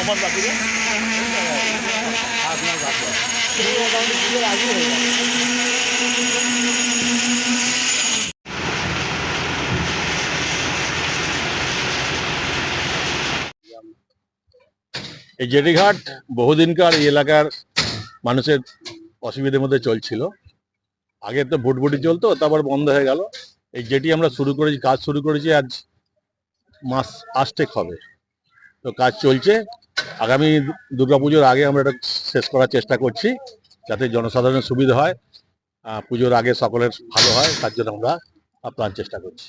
এই জেটিঘাট বহুদিনকার এই এলাকার মানুষের অসুবিধার মধ্যে চলছিল। আগে তো ভুটভুটি চলতো, তারপর বন্ধ হয়ে গেল। এই জেটি আমরা শুরু করেছি, কাজ শুরু করেছি আজ মাস আষ্টেক হবে। তো কাজ চলছে আগামী দুর্গাপুজোর আগে আমরা এটা শেষ করার চেষ্টা করছি যাতে জনসাধারণের সুবিধা হয়। পুজোর আগে সকলের ভালো হয় তার জন্য আমরা আপ্রাণ চেষ্টা করছি।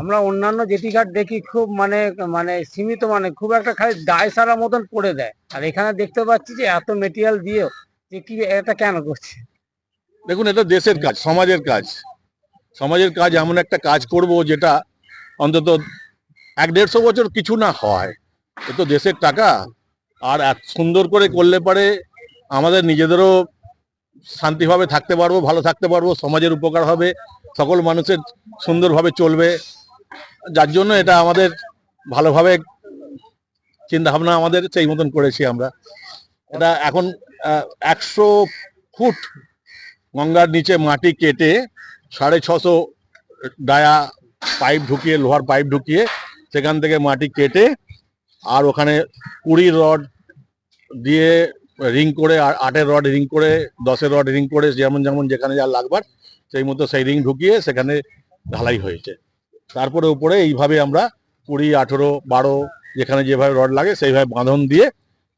আমরা অন্যান্য জেটি ঘাট দেখি খুব মানে মানে সীমিত মানে খুব একটা খালি দায় সারা মতন পড়ে দেয়। আর এখানে দেখতে পাচ্ছি যে এত মেটেরিয়াল দিয়েও যে কি এটা কেন করছে? দেখুন এটা দেশের কাজ সমাজের কাজ। সমাজের কাজ এমন একটা কাজ করব যেটা অন্তত এক দেড়শো বছর কিছু না হয়। এ তো দেশের টাকা। আর এত সুন্দর করে করলে পারে আমাদের নিজেদেরও শান্তিভাবে থাকতে পারব, ভালো থাকতে পারব, সমাজের উপকার হবে, সকল মানুষের সুন্দরভাবে চলবে। যার জন্য এটা আমাদের ভালোভাবে চিন্তা ভাবনা আমাদের সেই মতন করেছি আমরা। এটা এখন একশো ফুট গঙ্গার নিচে মাটি কেটে সাড়ে ছশো ডায়া পাইপ ঢুকিয়ে, লোহার পাইপ ঢুকিয়ে সেখান থেকে মাটি কেটে আর ওখানে কুড়ি রড দিয়ে রিং করে, আর আটের রড রিং করে, দশের রড রিং করে, যেমন যেমন যেখানে যা লাগবার, সেই মতো সেই রিং ঢুকিয়ে সেখানে ঢালাই হয়েছে। তারপরে উপরে এইভাবে আমরা কুড়ি, আঠেরো, বারো, যেখানে যেভাবে রড লাগে, সেইভাবে বাঁধন দিয়ে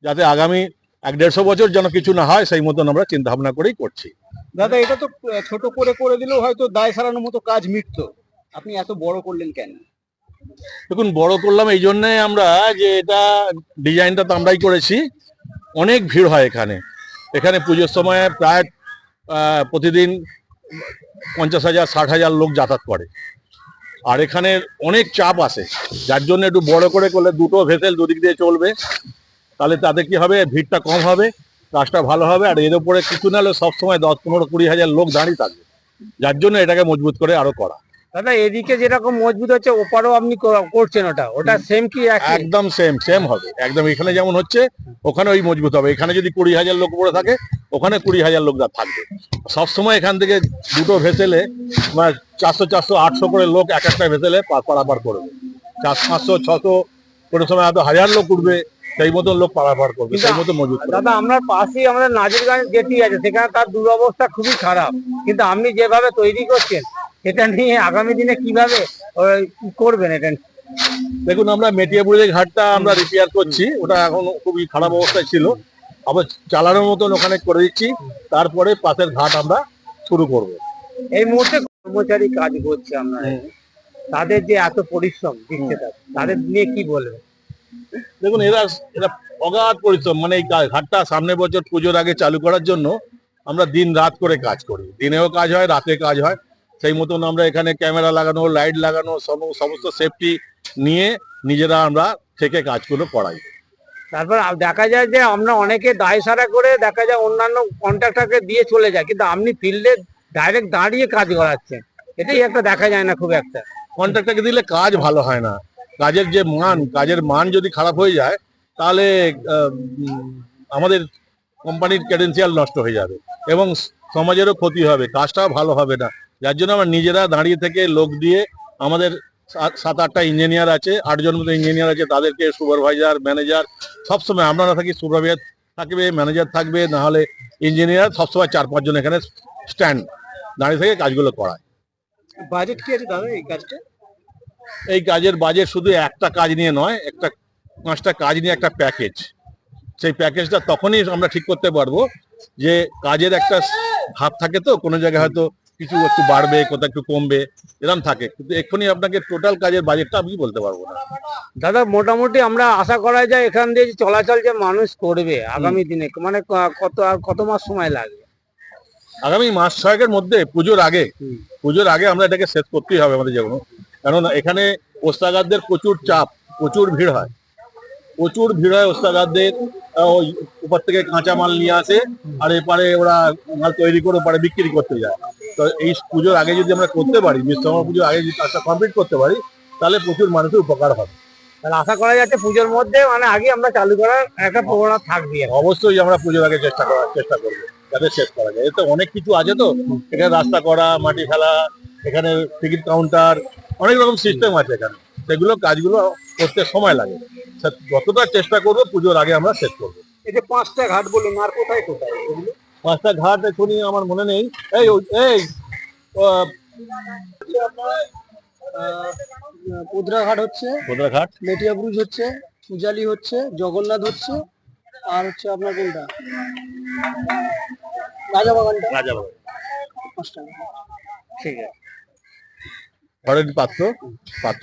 যাতে আগামী এক দেড়শো বছর যেন কিছু না হয়, সেই মতন আমরা চিন্তা ভাবনা করেই করছি। দাদা, এটা তো ছোট করে করে দিলেও হয়তো দায় সারানোর মতো কাজ মিটতো। আপনি এত বড় করলেন কেন? দেখুন, বড় করলাম এই জন্যে আমরা যে এটা ডিজাইনটা তো আমরাই করেছি। অনেক ভিড় হয় এখানে। এখানে পুজোর সময় প্রায় প্রতিদিন পঞ্চাশ হাজার, ষাট হাজার লোক যাতায়াত করে। আর এখানে অনেক চাপ আসে। যার জন্য একটু বড় করে করলে দুটো ভেসেল দুদিক দিয়ে চলবে। তাহলে তাতে কি হবে? ভিড়টা কম হবে, কাজটা ভালো হবে। আর এর উপরে কিছু না হলে সবসময় দশ, পনেরো, কুড়ি হাজার লোক দাঁড়িয়ে থাকবে। যার জন্য এটাকে মজবুত করে আরও করা। দাদা এদিকে যেরকম মজবুত হচ্ছে ওপারও আপনি করছেন ওটা। ওটা সেম কি একদম সেম সেম হবে। একদম এখানে যেমন হচ্ছে ওখানে ওই মজবুত হবে। এখানে যদি কুড়ি হাজার লোক পড়ে থাকে ওখানে কুড়ি হাজার লোক থাকবে। সবসময় এখান থেকে দুটো ভেসেলে মানে চারশো চারশো আটশো করে লোক এক একটা ভেসেলে পারাপার করবে। চার পাঁচশো ছশো কোনো সময় হয়তো হাজার লোক উঠবে সেই মতো লোক পারাপার করবে সেই মতো মজুত দাদা আপনার পাশেই আমাদের নাজিরগঞ্জ জেটি আছে সেখানে তার দুরবস্থা খুবই খারাপ। কিন্তু আপনি যেভাবে তৈরি করছেন এটা নিয়ে আগামী দিনে কীভাবে করবেন এটা দেখুন আমরা মেটিয়াপুরের ঘাটটা আমরা রিপেয়ার করছি। ওটা এখন খুবই খারাপ অবস্থায় ছিল। আবার চালানোর মতন ওখানে করে দিচ্ছি। তারপরে পাশের ঘাট আমরা শুরু করব। এই মুহূর্তে কর্মচারী কাজ করছে আমরা। তাদের যে এত পরিশ্রম দিচ্ছে তাদের, নিয়ে কি বলবেন? দেখুন এরা এরা অগাধ পরিশ্রম। মানে এই ঘাটটা সামনের বছর পুজোর আগে চালু করার জন্য আমরা দিন রাত করে কাজ করি। দিনেও কাজ হয় রাতে কাজ হয়। সেই মতন আমরা এখানে ক্যামেরা লাগানো লাইট লাগানো সমস্ত সেফটি নিয়ে নিজেরা আমরা থেকে কাজগুলো করাই। তারপর দেখা যায় যে আমরা অনেকে দায় সারা করে দেখা যায় অন্যান্য কন্ট্রাক্টরকে দিয়ে চলে যায় কিন্তু আপনি ফিল্ডে ডাইরেক্ট দাঁড়িয়ে কাজ করাচ্ছেন। এটাই একটা দেখা যায় না খুব একটা। কন্ট্রাক্টরকে দিলে কাজ ভালো হয় না। কাজের যে মান কাজের মান যদি খারাপ হয়ে যায় তাহলে আমাদের কোম্পানির ক্রেডেন্সিয়াল নষ্ট হয়ে যাবে এবং সমাজেরও ক্ষতি হবে কাজটাও ভালো হবে না। যার জন্য আমরা নিজেরা দাঁড়িয়ে থেকে লোক দিয়ে আমাদের সাত- আটটা ইঞ্জিনিয়ার আছে আটজন মতো ইঞ্জিনিয়ার আছে তাদেরকে সুপারভাইজার ম্যানেজার সবসময় আমরা না থাকি সুপারভাইজার থাকবে ম্যানেজার থাকবে না হলে ইঞ্জিনিয়ার সবসময় চার পাঁচজন এখানে স্ট্যান্ড দাঁড়িয়ে থেকে কাজগুলো করায়। বাজেট কি আছে দাদা এই কাজটা? এই কাজের বাজেট শুধু একটা কাজ নিয়ে নয় একটা পাঁচটা কাজ নিয়ে একটা প্যাকেজ। সেই প্যাকেজটা তখনই আমরা ঠিক করতে পারব যে কাজের একটা ভাব থাকে তো কোনো জায়গায় হয়তো কিছু একটু বাড়বে কোথাও একটু কমবে এরকম থাকে। কিন্তু এক্ষুনি আপনাকে টোটাল কাজের বাজেটটা আমি বলতে পারব না। দাদা মোটামুটি আমরা আশা করা যায় এখান দিয়ে যে চলাচল যে মানুষ করবে আগামী দিনে মানে কত আর কত মাস সময় লাগবে? আগামী মাস ছয়েকের মধ্যে পুজোর আগে পুজোর আগে আমরা এটাকে শেষ করতেই হবে আমাদের যেমন কেননা এখানে ওস্তাগারদের প্রচুর চাপ প্রচুর ভিড় হয়। প্রচুর ভিড় হয় ওস্তাগারদের আহ, ওই উপর থেকে কাঁচা মাল নিয়ে আসে আর এপারে ওরা মাল তৈরি করে ওপারে বিক্রি করতে যায়। তো এই পুজোর আগে যদি আমরা করতে পারি বিশ্বকর্মা পুজোর আগে যদি কাজটা কমপ্লিট করতে পারি তাহলে প্রচুর মানুষের উপকার হবে। তাহলে আশা করা যাচ্ছে পুজোর মধ্যে মানে আগে আমরা চালু করার একটা প্রবণতা থাকবে অবশ্যই আমরা পুজোর আগে চেষ্টা করার চেষ্টা করব যাতে শেষ করা যায়। এতে অনেক কিছু আছে তো এখানে রাস্তা করা মাটি ফেলা এখানে টিকিট কাউন্টার অনেক রকম সিস্টেম আছে এখানে। সেগুলো কাজগুলো করতে সময় লাগে। যতটা চেষ্টা করব পুজোর আগে আমরা শেষ করব। এই যে পাঁচটা ঘাট বললেন আর কোথায় কোথায় পাঁচটা ঘাট এখনই আমার মনে নেই। এই এই আহ, পোদরা হচ্ছে কোদরা ঘাট। মেটিয়া ব্রুজ হচ্ছে পূজালি হচ্ছে জগন্নাথ হচ্ছে আর হচ্ছে আপনার কোনটা? রাজাবাগানটা রাজাবাড়ি পাঁচটা ঠিক আছে পাত্র পাত্র